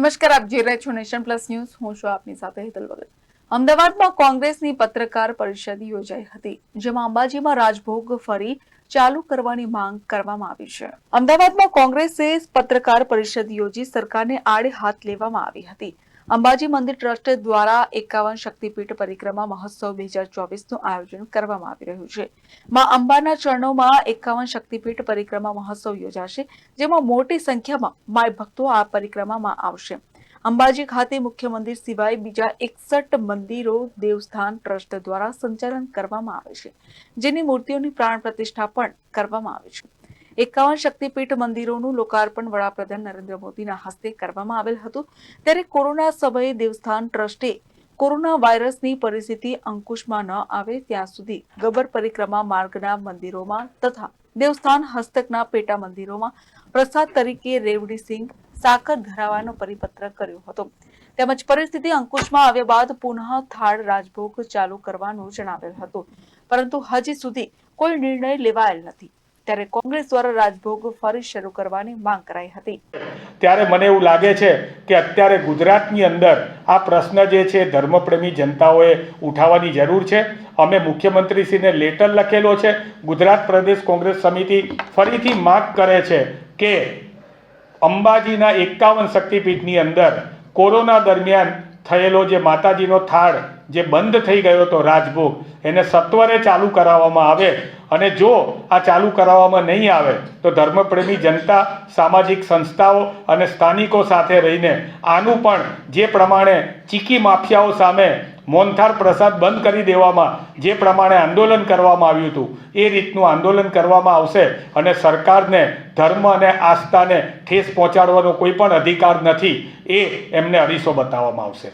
નમસ્કાર, આપ જોઈ રહ્યા છો નેશન પ્લસ ન્યૂઝ. હું છું આપની સાથે હેતલ વગર અમદાવાદમાં કોંગ્રેસની પત્રકાર પરિષદ યોજાઈ હતી, જેમાં અંબાજીમાં રાજભોગ ફરી ચાલુ કરવાની માંગ કરવામાં આવી છે. અમદાવાદમાં કોંગ્રેસે પત્રકાર પરિષદ યોજી સરકારને આડે હાથ લેવામાં આવી હતી. અંબાજી મંદિર ટ્રસ્ટ દ્વારા એકાવન શક્તિપીઠ પરિક્રમા મહોત્સવ બે હજાર ચોવીસનું આયોજન કરવામાં આવી રહ્યું છે. માં અંબાના ચરણોમાં એકાવન શક્તિપીઠ પરિક્રમા મહોત્સવ યોજાશે, જેમાં મોટી સંખ્યામાં માય ભક્તો આ પરિક્રમામાં આવશે. અંબાજી ખાતે મુખ્ય મંદિર સિવાય બીજા એકસઠ મંદિરો દેવસ્થાન ટ્રસ્ટ દ્વારા સંચાલન કરવામાં આવે છે, જેની મૂર્તિઓની પ્રાણ પ્રતિષ્ઠા પણ કરવામાં આવે છે. એકાવન શક્તિપીઠ મંદિરોનું લોકાર્પણ વડાપ્રધાન નરેન્દ્ર મોદીના હસ્તે કરવામાં આવેલ હતું. ત્યારે કોરોના સમયે દેવસ્થાન ટ્રસ્ટે કોરોના વાયરસની પરિસ્થિતિ અંકુશમાં ન આવે ત્યાં સુધી ગબર પરિક્રમા માર્ગના મંદિરોમાં તથા દેવસ્થાન હસ્તકના પેટા મંદિરોમાં પ્રસાદ તરીકે રેવડી સિંહ સાકર ધરાવવાનો પરિપત્ર કર્યો હતો. તેમજ પરિસ્થિતિ અંકુશમાં આવ્યા બાદ પુનઃ થાળ રાજભોગ ચાલુ કરવાનું જણાવેલ હતું. પરંતુ હજી સુધી કોઈ નિર્ણય લેવાયેલ નથી. ત્યારે કોંગ્રેસ દ્વારા રાજભોગ ફરી શરૂ કરવાની માંગ કરાઈ હતી. ત્યારે મને એવું લાગે છે કે અત્યારે ગુજરાતની અંદર આ પ્રશ્ન જે છે ધર્મપ્રેમી જનતાઓએ ઉઠાવવાની જરૂર છે. અમે મુખ્યમંત્રીશ્રીને લેટર લખેલો છે. ગુજરાત પ્રદેશ કોંગ્રેસ સમિતિ ફરીથી માગ કરે છે કે અંબાજીના એકાવન શક્તિપીઠની અંદર કોરોના દરમિયાન થયેલો જે માતાજીનો થાળ જે બંધ થઈ ગયો હતો રાજભોગ, એને સત્વરે ચાલુ કરાવવામાં આવે અને જો આ ચાલુ કરાવવામાં નહીં આવે, તો ધર્મપ્રેમી જનતા, સામાજિક સંસ્થાઓ અને સ્થાનિકો સાથે રહીને આનું પણ જે પ્રમાણે ચીકી માફિયાઓ સામે મોનથાર પ્રસાદ બંધ કરી દેવામાં જે પ્રમાણે આંદોલન કરવામાં આવ્યું હતું એ રીતનું આંદોલન કરવામાં આવશે અને સરકારને ધર્મ અને આસ્થાને ઠેસ પહોંચાડવાનો કોઈ પણ અધિકાર નથી એ એમને અરીસો બતાવવામાં આવશે.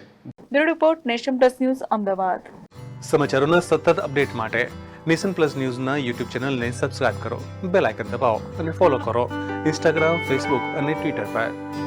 Bureau report Nation Plus news Ahmedabad. સમાચારોના સતત અપડેટ માટે નેશન પ્લસ ન્યૂઝના યુટ્યુબ ચેનલને સબસ્ક્રાઇબ કરો બેલ આઇકન દબાવો અને ફોલો કરો ઇન્સ્ટાગ્રામ ફેસબુક અને ટ્વિટર પર.